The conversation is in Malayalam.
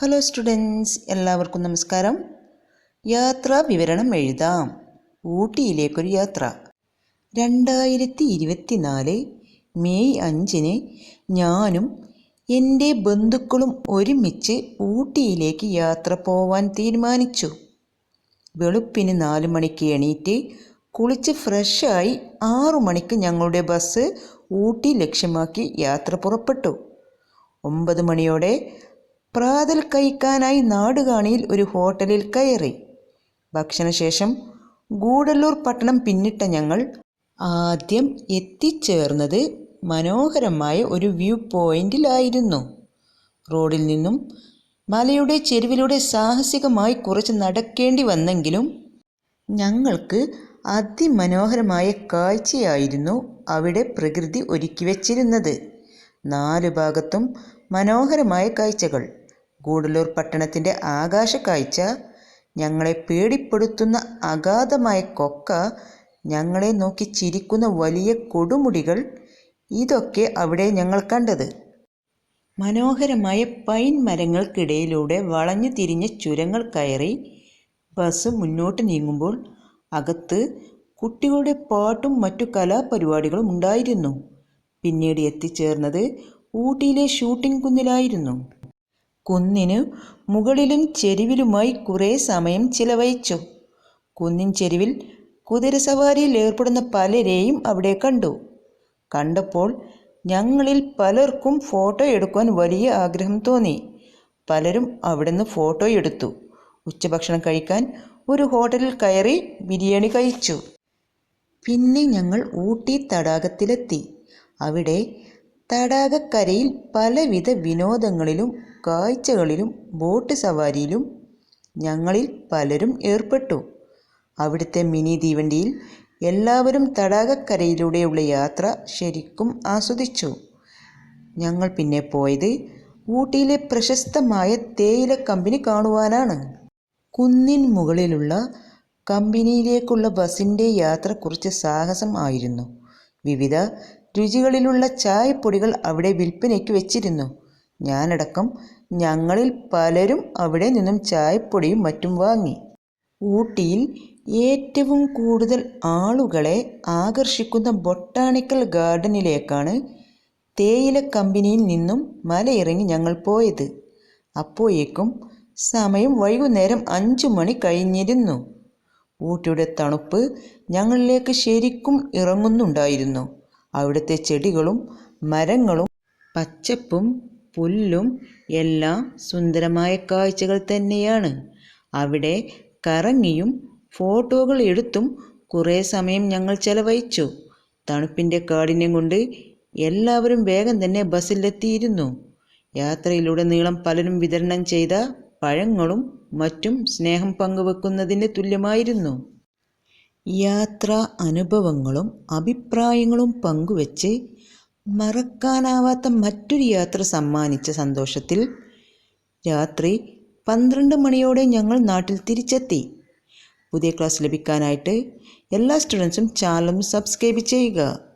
ഹലോ സ്റ്റുഡൻസ് എല്ലാവർക്കും നമസ്കാരം. യാത്രാ വിവരണം എഴുതാം. ഊട്ടിയിലേക്കൊരു യാത്ര. രണ്ടായിരത്തി ഇരുപത്തിനാല് മെയ് അഞ്ചിന് ഞാനും എന്റെ ബന്ധുക്കളും ഒരുമിച്ച് ഊട്ടിയിലേക്ക് യാത്ര പോവാൻ തീരുമാനിച്ചു. വെളുപ്പിന് നാല് മണിക്ക് എണീറ്റ് കുളിച്ച് ഫ്രഷായി ആറു മണിക്ക് ഞങ്ങളുടെ ബസ് ഊട്ടി ലക്ഷ്യമാക്കി യാത്ര പുറപ്പെട്ടു. ഒമ്പത് മണിയോടെ പ്രാതൽ കഴിക്കാനായി നാടുകാണിയിൽ ഒരു ഹോട്ടലിൽ കയറി. ഭക്ഷണശേഷം ഗൂഡല്ലൂർ പട്ടണം പിന്നിട്ട ഞങ്ങൾ ആദ്യം എത്തിച്ചേർന്നത് മനോഹരമായ ഒരു വ്യൂ പോയിന്റിലായിരുന്നു. റോഡിൽ നിന്നും മലയുടെ ചെരുവിലൂടെ സാഹസികമായി കുറച്ച് നടക്കേണ്ടി വന്നെങ്കിലും ഞങ്ങൾക്ക് അതിമനോഹരമായ കാഴ്ചയായിരുന്നു അവിടെ പ്രകൃതി ഒരുക്കി വച്ചിരുന്നത്. നാല് ഭാഗത്തും മനോഹരമായ കാഴ്ചകൾ. ഗൂഡല്ലൂർ പട്ടണത്തിന്റെ ആകാശ കാഴ്ച ഞങ്ങളെ പേടിപ്പെടുത്തുന്ന അഗാധമായ കൊക്ക ഞങ്ങളെ നോക്കി ചിരിക്കുന്ന വലിയ കൊടുമുടികൾ ഇതൊക്കെ അവിടെ ഞങ്ങൾ കണ്ടത്. മനോഹരമായ പൈൻ മരങ്ങൾക്കിടയിലൂടെ വളഞ്ഞു തിരിഞ്ഞ ചുരങ്ങൾ കയറി ബസ് മുന്നോട്ട് നീങ്ങുമ്പോൾ അകത്ത് കുട്ടികളുടെ പാട്ടും മറ്റു കലാപരിപാടികളും ഉണ്ടായിരുന്നു. പിന്നീട് എത്തിച്ചേർന്നത് ഊട്ടിയിലെ ഷൂട്ടിംഗ് കുന്നിലായിരുന്നു. കുന്നിന് മുകളിലും ചെരുവിലുമായി കുറേ സമയം ചിലവഴിച്ചു. കുന്നിൻ ചെരുവിൽ കുതിരസവാരിയിൽ ഏർപ്പെടുന്ന പലരെയും അവിടെ കണ്ടു. കണ്ടപ്പോൾ ഞങ്ങളിൽ പലർക്കും ഫോട്ടോ എടുക്കാൻ വലിയ ആഗ്രഹം തോന്നി. പലരും അവിടുന്ന് ഫോട്ടോ എടുത്തു. ഉച്ചഭക്ഷണം കഴിക്കാൻ ഒരു ഹോട്ടലിൽ കയറി ബിരിയാണി കഴിച്ചു. പിന്നെ ഞങ്ങൾ ഊട്ടി തടാകത്തിലെത്തി. അവിടെ തടാകക്കരയിൽ പലവിധ വിനോദങ്ങളിലും കാഴ്ചകളിലും ബോട്ട് സവാരിയിലും ഞങ്ങളിൽ പലരും ഏർപ്പെട്ടു. അവിടുത്തെ മിനി തീവണ്ടിയിൽ എല്ലാവരും തടാകക്കരയിലൂടെയുള്ള യാത്ര ശരിക്കും ആസ്വദിച്ചു. ഞങ്ങൾ പിന്നെ പോയത് ഊട്ടിയിലെ പ്രശസ്തമായ തേയില കമ്പനി കാണുവാനാണ്. കുന്നിൻ മുകളിലുള്ള കമ്പനിയിലേക്കുള്ള ബസിന്റെ യാത്ര കുറച്ച് സാഹസം ആയിരുന്നു. വിവിധ രുചികളിലുള്ള ചായപ്പൊടികൾ അവിടെ വിൽപ്പനയ്ക്ക് വെച്ചിരുന്നു. ഞാനടക്കം ഞങ്ങളിൽ പലരും അവിടെ നിന്നും ചായപ്പൊടിയും മറ്റും വാങ്ങി. ഊട്ടിയിൽ ഏറ്റവും കൂടുതൽ ആളുകളെ ആകർഷിക്കുന്ന ബൊട്ടാണിക്കൽ ഗാർഡനിലേക്കാണ് തേയില കമ്പനിയിൽ നിന്നും മലയിറങ്ങി ഞങ്ങൾ പോയത്. അപ്പോഴേക്കും സമയം വൈകുന്നേരം അഞ്ചു മണി കഴിഞ്ഞിരുന്നു. ഊട്ടിയുടെ തണുപ്പ് ഞങ്ങളിലേക്ക് ശരിക്കും ഇറങ്ങുന്നുണ്ടായിരുന്നു. അവിടുത്തെ ചെടികളും മരങ്ങളും പച്ചപ്പും പുല്ലും എല്ലാം സുന്ദരമായ കാഴ്ചകൾ തന്നെയാണ്. അവിടെ കറങ്ങിയും ഫോട്ടോകൾ എടുത്തും കുറേ സമയം ഞങ്ങൾ ചെലവഴിച്ചു. തണുപ്പിന്റെ കാഠിന്യം കൊണ്ട് എല്ലാവരും വേഗം തന്നെ ബസ്സിലെത്തിയിരുന്നു. യാത്രയിലൂടെ നീളം പലരും വിതരണം ചെയ്ത പഴങ്ങളും മറ്റും സ്നേഹം പങ്കുവെക്കുന്നതിന് തുല്യമായിരുന്നു. യാത്രാ അനുഭവങ്ങളും അഭിപ്രായങ്ങളും പങ്കുവെച്ച് മറക്കാനാവാത്ത മറ്റൊരു യാത്ര സമ്മാനിച്ച സന്തോഷത്തിൽ രാത്രി പന്ത്രണ്ട് മണിയോടെ ഞങ്ങൾ നാട്ടിൽ തിരിച്ചെത്തി. പുതിയ ക്ലാസ് ലഭിക്കാനായിട്ട് എല്ലാ സ്റ്റുഡൻസും ചാനലും സബ്സ്ക്രൈബ് ചെയ്യുക.